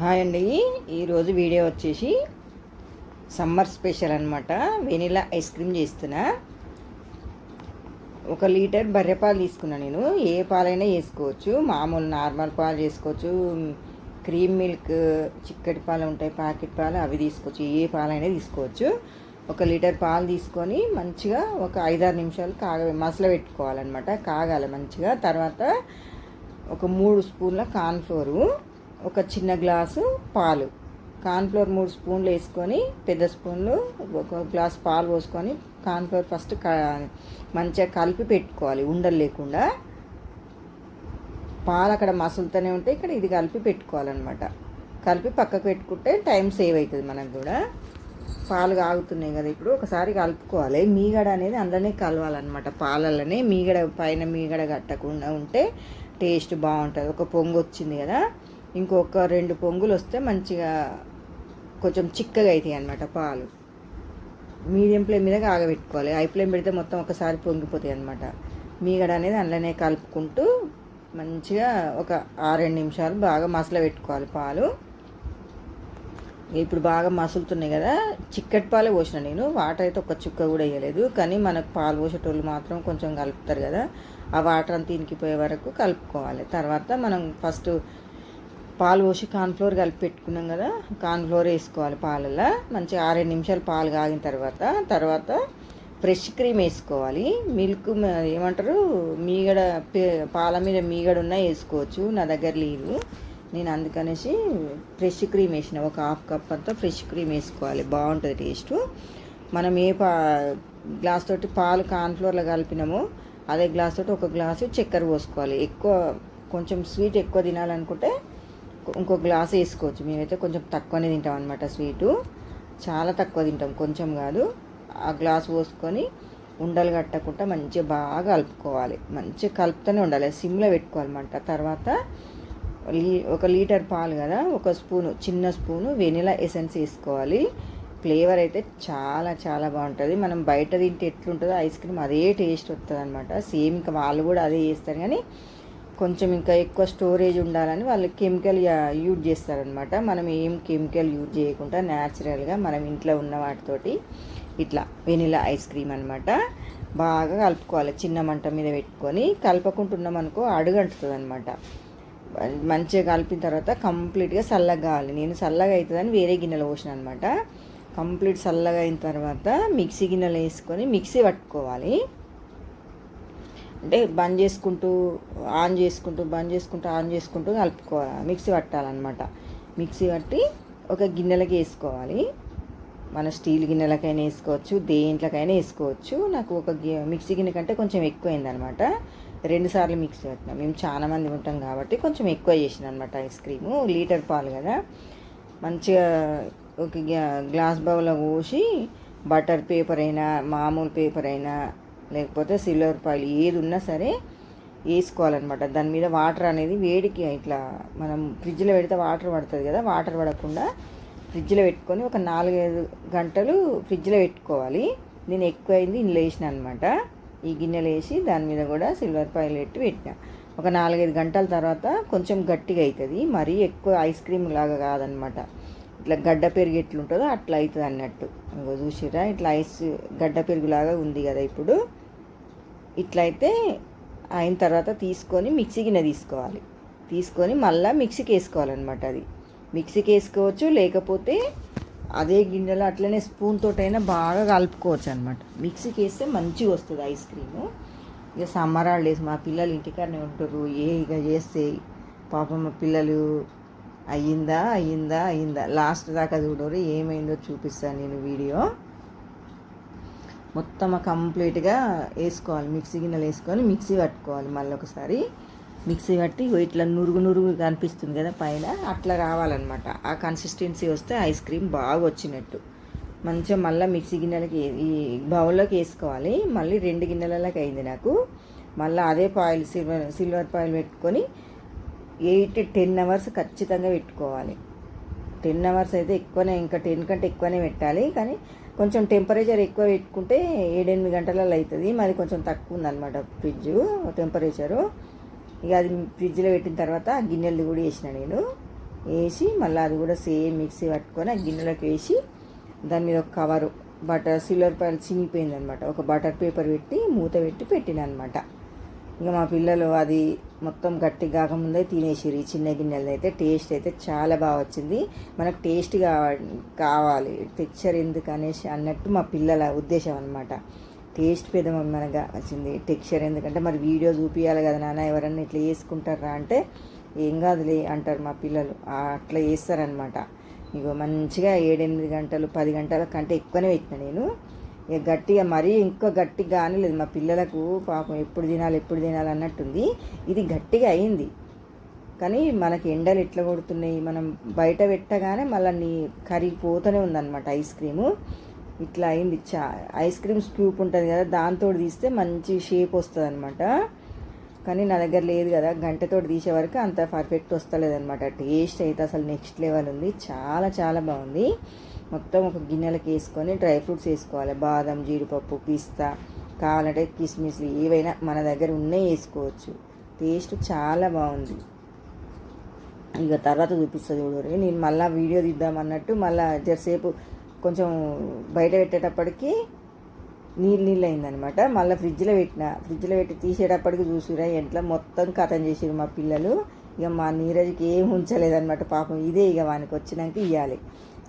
Hi అండి. ఈరోజు video వచ్చేసి సమ్మర్ స్పెషల్ అనమాట వెనిలా ఐస్ క్రీమ్ చేస్తున్నా. ఒక లీటర్ బర్రె పాలు తీసుకున్నా నేను. ఏ పాలైనా వేసుకోవచ్చు. మామూలు నార్మల్ పాలు చేసుకోవచ్చు. క్రీమ్ మిల్క్ చిక్కటి పాలు ఉంటాయి ప్యాకెట్ పాలు అవి తీసుకోవచ్చు. ఏ పాలైనా తీసుకోవచ్చు. ఒక లీటర్ పాలు తీసుకొని మంచిగా ఒక ఐదారు నిమిషాలు కాగ మసల పెట్టుకోవాలన్నమాట. కాగాలి మంచిగా. తర్వాత ఒక మూడు స్పూన్ల కార్న్ఫ్లోరు ఒక చిన్న గ్లాసు పాలు. కార్న్ఫ్లోర్ మూడు స్పూన్లు వేసుకొని పెద్ద స్పూన్లు ఒక గ్లాస్ పాలు పోసుకొని కార్న్ఫ్లోర్ ఫస్ట్ క మంచిగా కలిపి పెట్టుకోవాలి ఉండలు లేకుండా. పాలు అక్కడ మసులుతూనే ఉంటే ఇక్కడ ఇది కలిపి పెట్టుకోవాలన్నమాట. కలిపి పక్కకు పెట్టుకుంటే టైం సేవ్ అవుతుంది మనకు కూడా. పాలు కాగుతున్నాయి కదా ఇప్పుడు ఒకసారి కలుపుకోవాలి. మీగడ అనేది అందులోనే కలవాలన్నమాట పాలలోనే మీగడ పైన మీగడ కట్టకుండా ఉంటే టేస్ట్ బాగుంటుంది. ఒక పొంగు వచ్చింది కదా ఇంకొక రెండు పొంగులు వస్తే మంచిగా కొంచెం చిక్కగా అవుతాయి అన్నమాట పాలు. మీడియం ఫ్లేమ్ మీద ఆగబెట్టుకోవాలి హై ఫ్లేమ్ పెడితే మొత్తం ఒకసారి పొంగిపోతాయి అనమాట మీగడ అనేది అందులోనే కలుపుకుంటూ మంచిగా ఒక ఆరేడు నిమిషాలు బాగా మసల పెట్టుకోవాలి పాలు. ఇప్పుడు బాగా మసులుతున్నాయి కదా చిక్కటి పాలే పోసిన నేను. వాటర్ అయితే ఒక చుక్క కూడా వేయలేదు. కానీ మనకు పాలు పోసేటోళ్ళు మాత్రం కొంచెం కలుపుతారు కదా ఆ వాటర్ అంతా ఇంకిపోయే వరకు కలుపుకోవాలి. తర్వాత మనం ఫస్ట్ పాలు పోసి కార్న్ఫ్లోర్ కలిపి పెట్టుకున్నాం కదా కార్న్ఫ్లోర్ వేసుకోవాలి పాలల్లో. మంచిగా ఆరేడు నిమిషాలు పాలు కాగిన తర్వాత తర్వాత ఫ్రెష్ క్రీమ్ వేసుకోవాలి. మిల్క్ ఏమంటారు మీగడ పే- పాల మీద మీగడ ఉన్నా వేసుకోవచ్చు నా దగ్గర లేదు నేను అందుకనేసి ఫ్రెష్ క్రీమ్ వేసిన ఒక హాఫ్ కప్ అంతా ఫ్రెష్ క్రీమ్ వేసుకోవాలి. బాగుంటుంది టేస్ట్. మనం ఏ పా గ్లాస్ తోటి పాలు కార్న్ఫ్లోర్లో కలిపినామో అదే గ్లాస్ తోటి ఒక గ్లాసు చక్కెర పోసుకోవాలి. ఎక్కువ కొంచెం స్వీట్ ఎక్కువ తినాలనుకుంటే ఇంకో గ్లాస్ వేసుకోవచ్చు. మేమైతే కొంచెం తక్కువనే తింటాం అనమాట స్వీటు. చాలా తక్కువ తింటాం కొంచెం కాదు. ఆ గ్లాస్ పోసుకొని ఉండలు కట్టకుండా మంచిగా బాగా కలుపుకోవాలి. మంచిగా కలుపుతూనే ఉండాలి. సిమ్లో పెట్టుకోవాలన్నమాట. తర్వాత లీ ఒక లీటర్ పాలు కదా ఒక స్పూను చిన్న స్పూను వెనిలా ఎసెన్స్ వేసుకోవాలి. ఫ్లేవర్ అయితే చాలా చాలా బాగుంటుంది. మనం బయట తింటే ఎట్లుంటుందో ఐస్ క్రీమ్ అదే టేస్ట్ వస్తుంది అనమాట సేమ్ ఇంకా వాళ్ళు కూడా అదే చేస్తారు. కానీ కొంచెం ఇంకా ఎక్కువ స్టోరేజ్ ఉండాలని వాళ్ళు కెమికల్ యూజ్ చేస్తారనమాట మనం ఏం కెమికల్ యూజ్ చేయకుండా న్యాచురల్గా మనం ఇంట్లో ఉన్న వాటితోటి ఇట్లా వెనిలా ఐస్ క్రీమ్ అనమాట బాగా కలుపుకోవాలి చిన్న మంట మీద పెట్టుకొని. కలపకుంటున్నాం అనుకో అడుగంటుతుంది అనమాట మంచిగా కలిపిన తర్వాత కంప్లీట్గా చల్లగా కావాలి. నేను చల్లగా అవుతుందని వేరే గిన్నెలో పోసిన అనమాట కంప్లీట్ చల్లగా అయిన తర్వాత మిక్సీ గిన్నెలో వేసుకొని మిక్సీ పట్టుకోవాలి. అంటే బంద్ చేసుకుంటూ ఆన్ చేసుకుంటూ బంద్ చేసుకుంటూ ఆన్ చేసుకుంటూ కలుపుకోవాలి. మిక్సీ పట్టాలన్నమాట. మిక్సీ పట్టి ఒక గిన్నెలకి వేసుకోవాలి. మన స్టీల్ గిన్నెలకైనా వేసుకోవచ్చు దేంట్లకైనా వేసుకోవచ్చు. నాకు ఒక గి- మిక్సీ గిన్నె కంటే కొంచెం ఎక్కువైందనమాట రెండు సార్లు మిక్సీ పట్టినా. మేము చాలామంది ఉంటాం కాబట్టి కొంచెం ఎక్కువ చేసిన అనమాట ఐస్ క్రీము. లీటర్ పాలు కదా. మంచిగా ఒక గ్లాస్ బౌల్లో పోసి బటర్ పేపర్ అయినా మామూలు పేపర్ అయినా లేకపోతే సిల్వర్ పాయిల్ ఏది ఉన్నా సరే వేసుకోవాలన్నమాట. దాని మీద వాటర్ అనేది వేడికి ఇట్లా మనం ఫ్రిడ్జ్లో పెడితే వాటర్ పడుతుంది కదా వాటర్ పడకుండా ఫ్రిడ్జ్లో పెట్టుకొని ఒక నాలుగైదు గంటలు ఫ్రిడ్జ్లో పెట్టుకోవాలి. నేను ఎక్కువైంది ఇందులో వేసిన అనమాట ఈ గిన్నెలు వేసి దాని మీద కూడా సిల్వర్ పాయిల్ పెట్టి పెట్టిన. ఒక నాలుగైదు గంటల తర్వాత కొంచెం గట్టిగా అవుతుంది మరీ ఎక్కువ ఐస్ క్రీమ్ లాగా కాదనమాట ఇట్లా గడ్డ పెరుగు ఎట్లుంటుందో అట్లా అవుతుంది అన్నట్టు. చూసిరా ఇట్లా ఐస్ గడ్డ పెరుగులాగా ఉంది కదా ఇప్పుడు. ఇట్లా అయితే అయిన తర్వాత తీసుకొని మిక్సీ గిన్నె తీసుకోవాలి. తీసుకొని మళ్ళీ మిక్సీకి వేసుకోవాలన్నమాట అది. మిక్సీకి వేసుకోవచ్చు లేకపోతే అదే గిన్నెలో అట్లనే స్పూన్ తోటైనా బాగా కలుపుకోవచ్చు అనమాట మిక్సీకి వేస్తే మంచిగా వస్తుంది ఐస్ క్రీము. ఇక సమ్మర్ హాలిడేస్ మా పిల్లలు ఇంటికాడనే ఉంటారు ఏ ఇక చేస్తే పాపం మా పిల్లలు అయ్యిందా అయ్యిందా అయ్యిందా. లాస్ట్ దాకా చూడరు. ఏమైందో చూపిస్తాను నేను వీడియో. మొత్తం కంప్లీట్గా వేసుకోవాలి. మిక్సీ గిన్నెలు వేసుకొని మిక్సీ పట్టుకోవాలి మళ్ళీ ఒకసారి. మిక్సీ పట్టి ఇట్లా నురుగు నురుగు కనిపిస్తుంది కదా పైన అట్లా రావాలన్నమాట. ఆ కన్సిస్టెన్సీ వస్తే ఐస్ క్రీమ్ బాగా వచ్చినట్టు. మంచిగా మళ్ళీ మిక్సీ గిన్నెలకి ఈ బౌల్లోకి వేసుకోవాలి. మళ్ళీ రెండు గిన్నెలలోకి అయింది నాకు. మళ్ళీ అదే పాయిల్ సిల్వర్ సిల్వర్ పాయిల్ పెట్టుకొని ఎయిట్ టెన్ అవర్స్ ఖచ్చితంగా పెట్టుకోవాలి. టెన్ అవర్స్ అయితే ఎక్కువనే ఇంకా టెన్ కంటే ఎక్కువనే పెట్టాలి. కానీ కొంచెం టెంపరేచర్ ఎక్కువ పెట్టుకుంటే ఏడెనిమిది గంటలలో అవుతుంది. మరి కొంచెం తక్కువ ఉందన్నమాట ఫ్రిడ్జ్ టెంపరేచరు. ఇక అది ఫ్రిడ్జ్లో పెట్టిన తర్వాత గిన్నెలది గిన్నెలు కూడా వేసిన నేను. వేసి మళ్ళీ అది కూడా సేమ్ మిక్సీ పట్టుకొని ఆ గిన్నెలోకి వేసి దాని మీద ఒక కవరు బటర్ సిల్వర్ పైన చినిగిపోయింది అనమాట ఒక బటర్ పేపర్ పెట్టి మూత పెట్టి పెట్టిన అనమాట మా పిల్లలు అది మొత్తం గట్టి కాకముందే తినేసిరు ఈ చిన్న గిన్నెలు అయితే టేస్ట్ అయితే చాలా బాగా వచ్చింది. మనకు టేస్ట్ కావాలి. టెక్చర్ ఎందుకు అనేసి అన్నట్టు మా పిల్లల ఉద్దేశం అనమాట టేస్ట్ పెద్ద మనగా వచ్చింది. టెక్చర్ ఎందుకంటే మరి వీడియో చూపించాలి కదా నాన్న ఎవరన్నా ఇట్లా వేసుకుంటారా అంటే ఏం కాదులే అంటారు మా పిల్లలు. అట్లా వేస్తారనమాట ఇగో మంచిగా ఏడెనిమిది గంటలు పది గంటల కంటే ఎక్కువనే పెట్టిన నేను. ఇక గట్టిగా మరీ ఇంకా గట్టిగా కానీ లేదు. మా పిల్లలకు పాపం ఎప్పుడు తినాలి ఎప్పుడు తినాలి అన్నట్టుంది. ఇది గట్టిగా అయింది. కానీ మనకి ఎండలు ఎట్లా కొడుతున్నాయి? మనం బయట పెట్టగానే మళ్ళీ నీ కరిగిపోతూనే ఉందన్నమాట ఐస్ క్రీము. ఇట్లా అయింది. చా ఐస్ క్రీమ్ స్క్యూప్ ఉంటుంది కదా దాంతో తీస్తే మంచి షేప్ వస్తుంది అనమాట కానీ నా దగ్గర లేదు కదా గంటతో తీసే వరకు అంత పర్ఫెక్ట్ వస్తలేదు అనమాట టేస్ట్ అయితే అసలు నెక్స్ట్ లెవెల్ ఉంది. చాలా చాలా బాగుంది. మొత్తం ఒక గిన్నెలకు వేసుకొని డ్రై ఫ్రూట్స్ వేసుకోవాలి. బాదం జీడిపప్పు పిస్తా కావాలంటే కిస్మిస్లు ఏవైనా మన దగ్గర ఉన్నాయి వేసుకోవచ్చు. టేస్ట్ చాలా బాగుంది. ఇక తర్వాత చూపిస్తుంది చూడరు నేను మళ్ళీ వీడియో తీద్దాం అన్నట్టు మళ్ళీ జరసేపు కొంచెం బయట పెట్టేటప్పటికి నీళ్ళు నీళ్ళు అయిందనమాట మళ్ళీ ఫ్రిడ్జ్లో పెట్టిన. ఫ్రిడ్జ్లో పెట్టి తీసేటప్పటికి చూసిరా ఎంట్లో మొత్తం కథం చేసిరు మా పిల్లలు. ఇక మా నీరజ్కి ఏం ఉంచలేదన్నమాట పాపం. ఇదే ఇక వానికి వచ్చినాక ఇవ్వాలి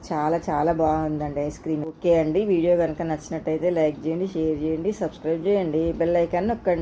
చాలా చాలా బాగుందండి ఐస్ క్రీమ్. ఓకే అండి వీడియో కనుక నచ్చినట్టయితే లైక్ చేయండి షేర్ చేయండి సబ్స్క్రైబ్ చేయండి. బెల్ ఐకాన్ నొక్కండి.